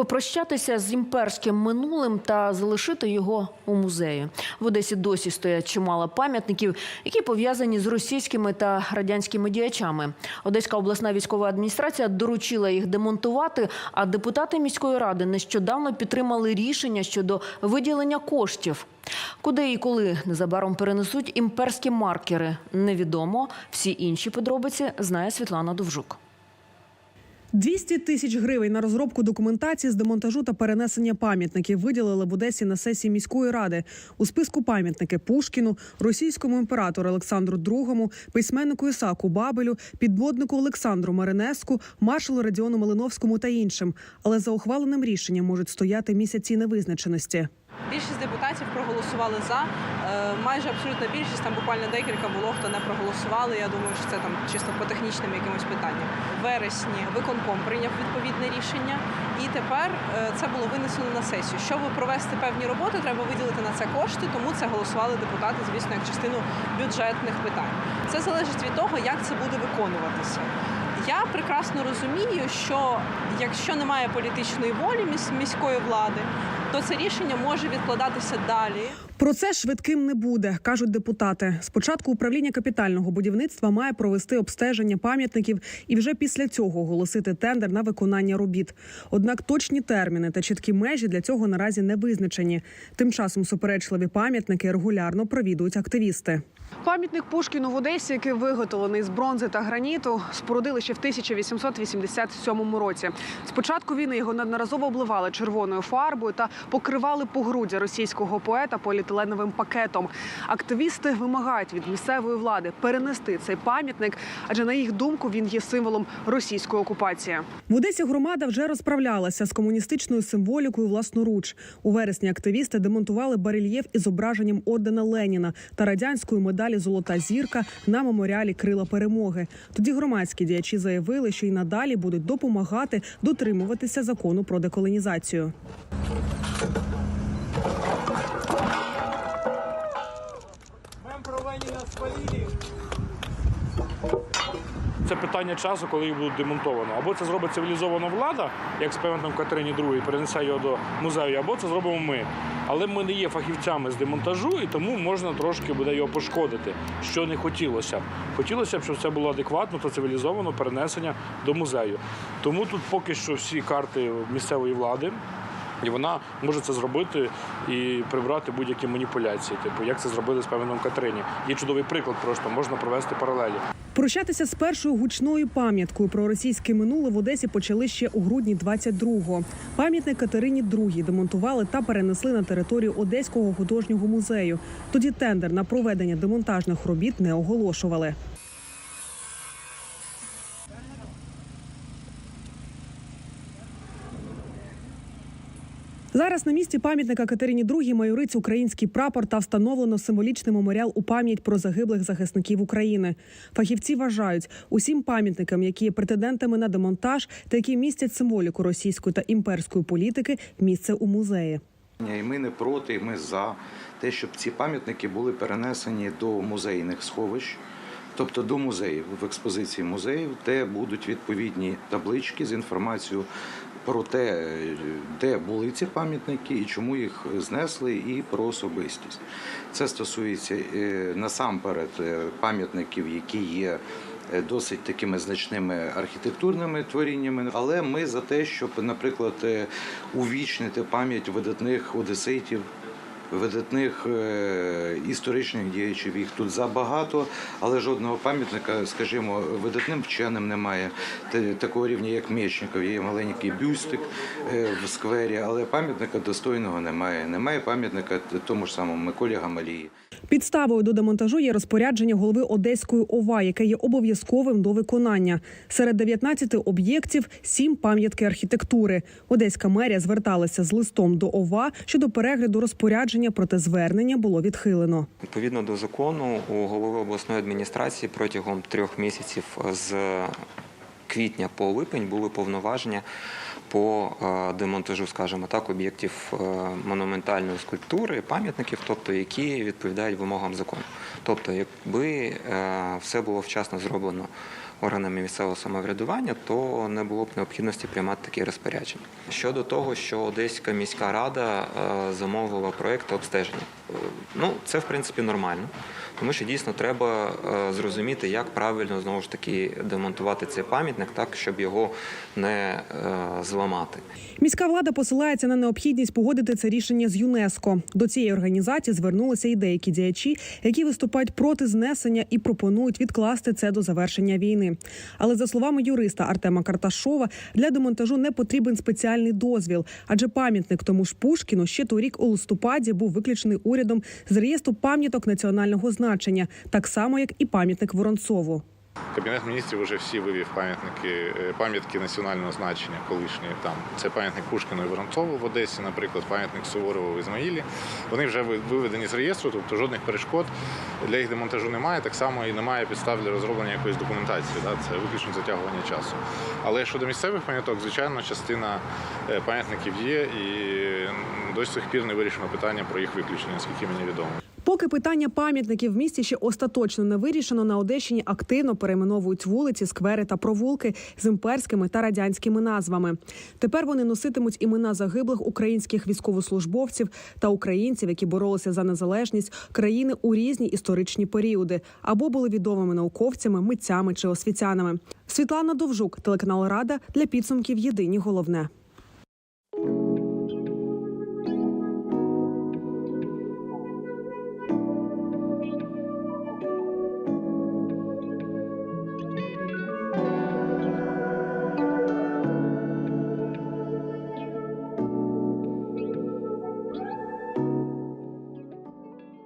Попрощатися з імперським минулим та залишити його у музеї. В Одесі досі стоять чимало пам'ятників, які пов'язані з російськими та радянськими діячами. Одеська обласна військова адміністрація доручила їх демонтувати. А депутати міської ради нещодавно підтримали рішення щодо виділення коштів. Куди і коли незабаром перенесуть імперські маркери, невідомо. Всі інші подробиці знає Світлана Довжук. 200 тисяч гривень на розробку документації з демонтажу та перенесення пам'ятників виділили в Одесі на сесії міської ради. У списку пам'ятники Пушкіну, російському імператору Олександру II, письменнику Ісаку Бабелю, підводнику Олександру Маринеску, маршалу Радіону Малиновському та іншим. Але за ухваленим рішенням можуть стояти місяці невизначеності. Більшість депутатів проголосували за. Е, Майже абсолютна більшість, там буквально декілька було, хто не проголосували. Я думаю, що це там чисто по технічним якимось питанням. В вересні виконком прийняв відповідне рішення, і тепер е, це було винесено на сесію. Щоб провести певні роботи, треба виділити на це кошти, тому це голосували депутати, звісно, як частину бюджетних питань. Це залежить від того, як це буде виконуватися. Я прекрасно розумію, що якщо немає політичної волі міської влади, то це рішення може відкладатися далі. Про це швидким не буде, кажуть депутати. Спочатку управління капітального будівництва має провести обстеження пам'ятників і вже після цього оголосити тендер на виконання робіт. Однак точні терміни та чіткі межі для цього наразі не визначені. Тим часом суперечливі пам'ятники регулярно провідують активісти. Пам'ятник Пушкіну в Одесі, який виготовлений з бронзи та граніту, спорудили ще в 1887 році. Спочатку війни його неодноразово обливали червоною фарбою та покривали погруддя російського поета поліетиленовим пакетом. Активісти вимагають від місцевої влади перенести цей пам'ятник, адже на їх думку він є символом російської окупації. В Одесі громада вже розправлялася з комуністичною символікою власноруч. У вересні активісти демонтували барельєф із зображенням ордена Леніна та радянської медалі Золота зірка на меморіалі Крила перемоги. Тоді громадські діячі заявили, що й надалі будуть допомагати дотримуватися закону про деколонізацію. Це питання часу, коли їх будуть демонтовано. Або це зробить цивілізована влада, як з пам'ятником Катерині II, перенесе його до музею, або це зробимо ми. Але ми не є фахівцями з демонтажу, і тому можна трошки буде його пошкодити, що не хотілося. Хотілося б, щоб це було адекватно та цивілізовано перенесення до музею. Тому тут поки що всі карти місцевої влади. І вона може це зробити і прибрати будь-які маніпуляції, типу як це зробили з пам'ятником Катерині. Є чудовий приклад, просто можна провести паралелі. Прощатися з першою гучною пам'яткою про російське минуле в Одесі почали ще у грудні 22-го. Пам'ятник Катерині II демонтували та перенесли на територію Одеського художнього музею. Тоді тендер на проведення демонтажних робіт не оголошували. Зараз на місці пам'ятника Катерині II майорить український прапор та встановлено символічний меморіал у пам'ять про загиблих захисників України. Фахівці вважають, усім пам'ятникам, які є претендентами на демонтаж та які містять символіку російської та імперської політики, місце у музеї. І ми не проти, і ми за те, щоб ці пам'ятники були перенесені до музейних сховищ, тобто до музеїв в експозиції музеїв, де будуть відповідні таблички з інформацією про те, де були ці пам'ятники і чому їх знесли, і про особистість. Це стосується е, насамперед е, пам'ятників, які є е, досить такими значними архітектурними творіннями. Але ми за те, щоб, наприклад, е, увічнити пам'ять видатних одеситів. Видатних е, історичних діячів їх тут забагато, але жодного пам'ятника, скажімо, видатним вченим немає такого рівня, як Мєчников. Є маленький бюстик е, в сквері, але пам'ятника достойного немає. Немає пам'ятника тому ж самому Миколі Гамалії. Підставою до демонтажу є розпорядження голови Одеської ОВА, яке є обов'язковим до виконання. Серед 19 об'єктів – 7 пам'ятки архітектури. Одеська мерія зверталася з листом до ОВА щодо перегляду розпорядження, проте звернення було відхилено. Відповідно до закону, у голови обласної адміністрації протягом трьох місяців з квітня по липень були повноваження по е, демонтажу, скажімо так, об'єктів е, монументальної скульптури, пам'ятників, тобто які відповідають вимогам закону. Тобто, якби е, все було вчасно зроблено органами місцевого самоврядування, то не було б необхідності приймати такі розпорядження. Щодо того, що Одеська міська рада замовила проєкт обстеження, ну це в принципі нормально, тому що дійсно треба зрозуміти, як правильно знову ж таки демонтувати цей пам'ятник, так щоб його не е, зламати. Міська влада посилається на необхідність погодити це рішення з ЮНЕСКО. До цієї організації звернулися і деякі діячі, які виступають проти знесення і пропонують відкласти це до завершення війни. Але за словами юриста Артема Карташова, для демонтажу не потрібен спеціальний дозвіл, адже пам'ятник тому ж Пушкіну ще торік у листопаді був виключений урядом з реєстру пам'яток національного значення, так само як і пам'ятник Воронцову. Кабінет міністрів вже всі вивів пам'ятники, е, пам'ятки національного значення колишні. Там це пам'ятник Пушкіну і Воронцову в Одесі, наприклад, пам'ятник Суворову в Ізмаїлі. Вони вже виведені з реєстру, тобто жодних перешкод для їх демонтажу немає. Так само і немає підстав для розроблення якоїсь документації. Да? Це виключно затягування часу. Але щодо місцевих пам'яток, звичайно, частина е, пам'ятників є, і до сих пір не вирішено питання про їх виключення, наскільки мені відомо. Поки питання пам'ятників в місті ще остаточно не вирішено, на Одещині активно перейменовують вулиці, сквери та провулки з імперськими та радянськими назвами. Тепер вони носитимуть імена загиблих українських військовослужбовців та українців, які боролися за незалежність країни у різні історичні періоди, або були відомими науковцями, митцями чи освітянами. Світлана Довжук, телеканал Рада для підсумків Єдині головне.